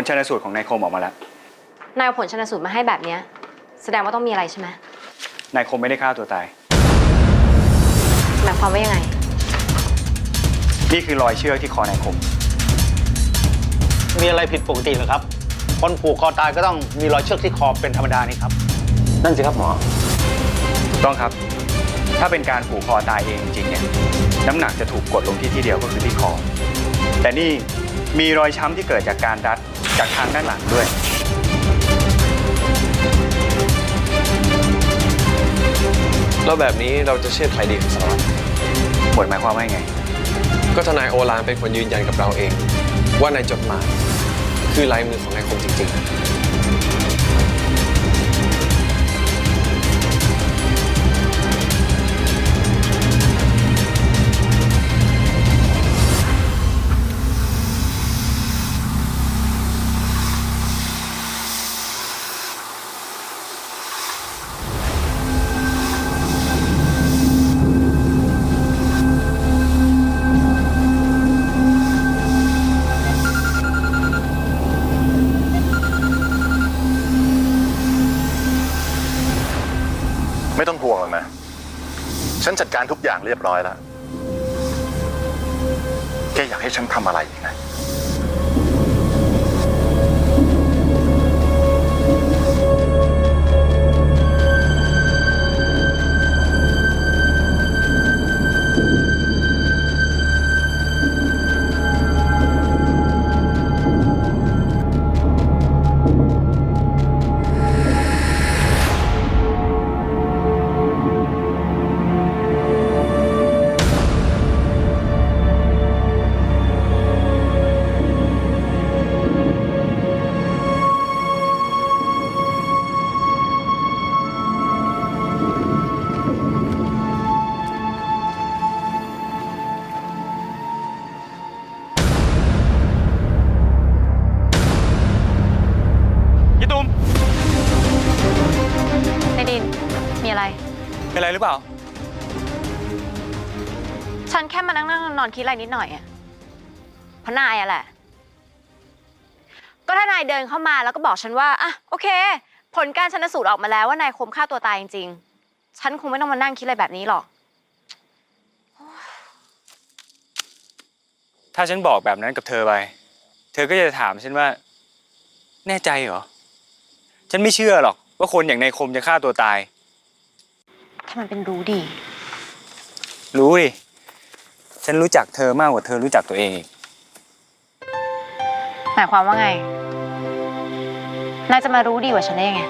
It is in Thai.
ลชันสูตรของนายคมออกมาแล้ว นายเอาผลชนสูตรมาให้แบบเนี้ยแสดงว่าต้องมีอะไรใช่ไหมนายคมไม่ได้ฆ่าตัวตาย หมายความว่ายังไง นี่คือรอยเชือกที่คอนายคม มีอะไรผิดปกติเหรอครับ คนผูกคอตายก็ต้องมีรอยเชือกที่คอเป็นธรรมดานี่ครับ นั่นสิครับหมอ ต้องครับ ถ้าเป็นการผูกคอตายเองจริงๆเนี่ย น้ำหนักจะถูกกดลงที่ที่เดียวก็คือที่คอ แต่นี่มีรอยช้ำที่เกิดจากการรัด จากทางด้านหลังด้วย แล้วแบบนี้เราจะเชื่อใครดีครับสารวัตรหมวดหมายความว่ายังไง ก็ทนายโอลานเป็นคนยืนยันกับเราเอง ว่าในจดหมายคือลายมือของนายคมจริงๆ ไม่ต้องห่วงหรอกนะ ฉันจัดการทุกอย่างเรียบร้อยแล้ว แกอยากให้ฉันทำอะไรอีกนะ น มีอะไร เป็นไรหรือเปล่า ฉันแค่มานั่งนั่งนอนคิดอะไรนิดหน่อยอะเพราะนายอะแหละ ก็ถ้านายเดินเข้ามาแล้วก็บอกฉันว่าอะโอเค ผลการชนสูตรออกมาแล้วว่านายคมฆ่าตัวตายจริงๆ ฉันคงไม่ต้องมานั่งคิดอะไรแบบนี้หรอก ถ้าฉันบอกแบบนั้นกับเธอไป เธอก็จะถามฉันว่า แน่ใจเหรอ ฉันไม่เชื่อหรอก ว่าคนอย่างนายคมจะฆ่าตัวตาย ถ้ามันเป็นรู้ดี รู้ดิ ฉันรู้จักเธอมากกว่าเธอรู้จักตัวเองอีกหมายความว่าไงนายจะมารู้ดีกว่าฉันได้ยังไง